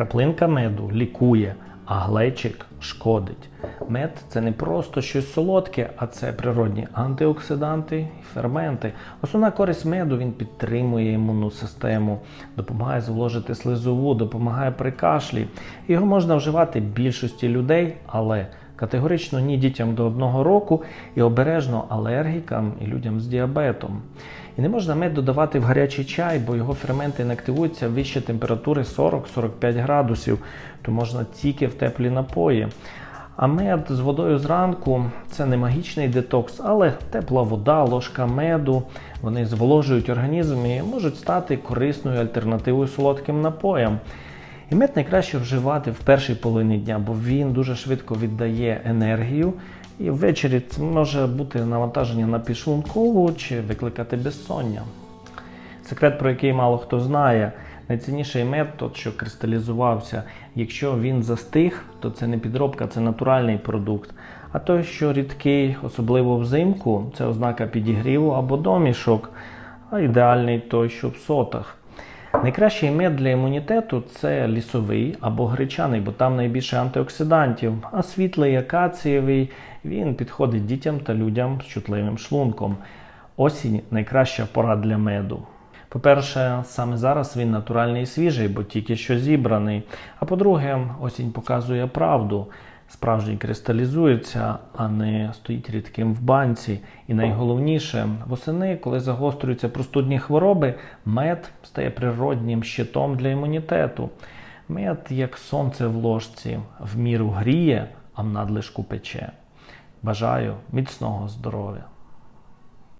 Краплинка меду лікує, а глечик шкодить. Мед це не просто щось солодке, а це природні антиоксиданти і ферменти. Основна користь меду він підтримує імунну систему, допомагає зволожити слизову, допомагає при кашлі. Його можна вживати більшості людей, але категорично ні дітям до одного року і обережно алергікам і людям з діабетом. І не можна мед додавати в гарячий чай, бо його ферменти не активуються вище температури 40-45 градусів, то можна тільки в теплі напої. А мед з водою зранку це не магічний детокс, але тепла вода, ложка меду, вони зволожують організм і можуть стати корисною альтернативою солодким напоям. І мед найкраще вживати в першій половині дня, бо він дуже швидко віддає енергію. І ввечері це може бути навантаження на підшлункову чи викликати безсоння. Секрет, про який мало хто знає, найцінніший мед, тот, що кристалізувався. Якщо він застиг, то це не підробка, це натуральний продукт. А той, що рідкий, особливо взимку, це ознака підігріву або домішок, а ідеальний той, що в сотах. Найкращий мед для імунітету це лісовий або гречаний, бо там найбільше антиоксидантів, а світлий акацієвий він підходить дітям та людям з чутливим шлунком. Осінь найкраща пора для меду. По-перше, саме зараз він натуральний і свіжий, бо тільки що зібраний. А по-друге, осінь показує правду. Справжній кристалізується, а не стоїть рідким в банці. І найголовніше, восени, коли загострюються простудні хвороби, мед стає природнім щитом для імунітету. Мед, як сонце в ложці, в міру гріє, а в надлишку пече. Бажаю міцного здоров'я!